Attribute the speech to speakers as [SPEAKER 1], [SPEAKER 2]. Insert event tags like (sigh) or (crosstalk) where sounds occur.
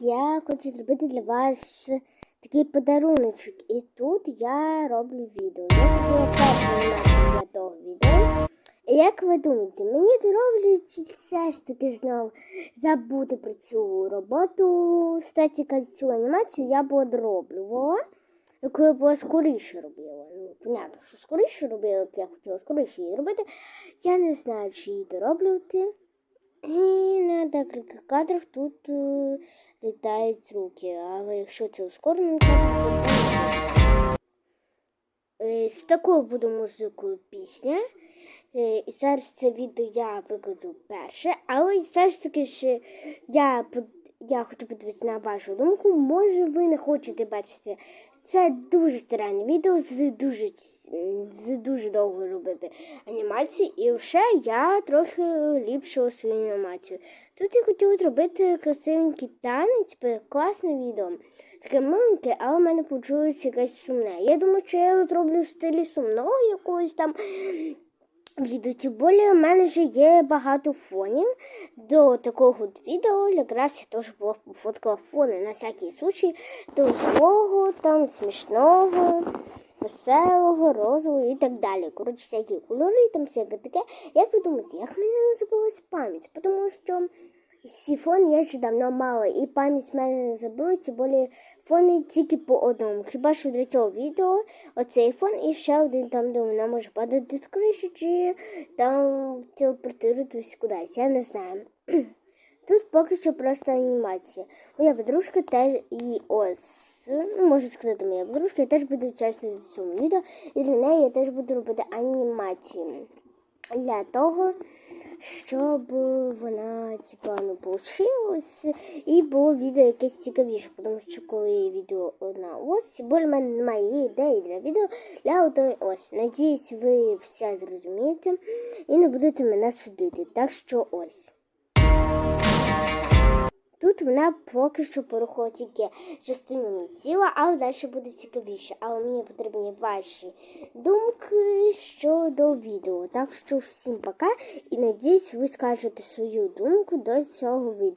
[SPEAKER 1] я хочу зробити для вас такий подаруночок. І тут я роблю відео. Я зробила першу для того відео. І як ви думаєте, мені дороблю чи все ж таки ж знову забути про цю роботу? Кстати, цю анімацію я б дороблювала, яку я б скоріше робила. Ну, понятно, що скоріше робила, як я хотіла скоріше її робити. Я не знаю, чи її дороблювати. І на декілька кадрів тут е, літають руки, але якщо це ускорено, то це. Е, З такою буде музикою пісня. Е, І зараз це відео я викладу перше, але ж таки ще я, я хочу подивитися на вашу думку. Може ви не хочете бачити. Це дуже старанне відео з дуже, з дуже довго робити анімацію, і вже я трохи ліпшила свою анімацію. Тут я хотіла зробити красивенький танець, типу, класне відео. Таке маленьке, але в мене вийшло якесь сумне. Я думаю, що я зроблю в стилі сумного якогось там відео. Тим більше в мене вже є багато фонів до такого відео. Якраз я теж була пофоткала фони на всякий случай до злого, там смішного, веселого, розового і так далі. Коротше, всякі кольори, там всяке таке. Як ви думаєте, як в мене пам'ять? Тому що всі фони я ще давно мала, і пам'ять в мене не забила, тим більше фони тільки по одному. Хіба що для цього відео оцей фон і ще один там, де вона може падати з криші, чи там телепортуватись кудись, я не знаю. (clears throat) Тут поки що просто анімація. Моя подружка теж і ось, ну можу сказати, моя подружка теж буде участвувати в цьому відео, і для неї я теж буду робити анімацію. Для того, щоб вона типа ну получилось і було відео якесь цікавіше, тому що коли відео одна ось, мене немає ідеї для відео для одної ось. Надіюсь, ви все зрозумієте і не будете мене судити. Так що ось. Тут вона поки що порухала тільки частину тіла, але далі буде цікавіше. Але мені потрібні ваші думки щодо відео. Так що всім пока і надіюсь, ви скажете свою думку до цього відео.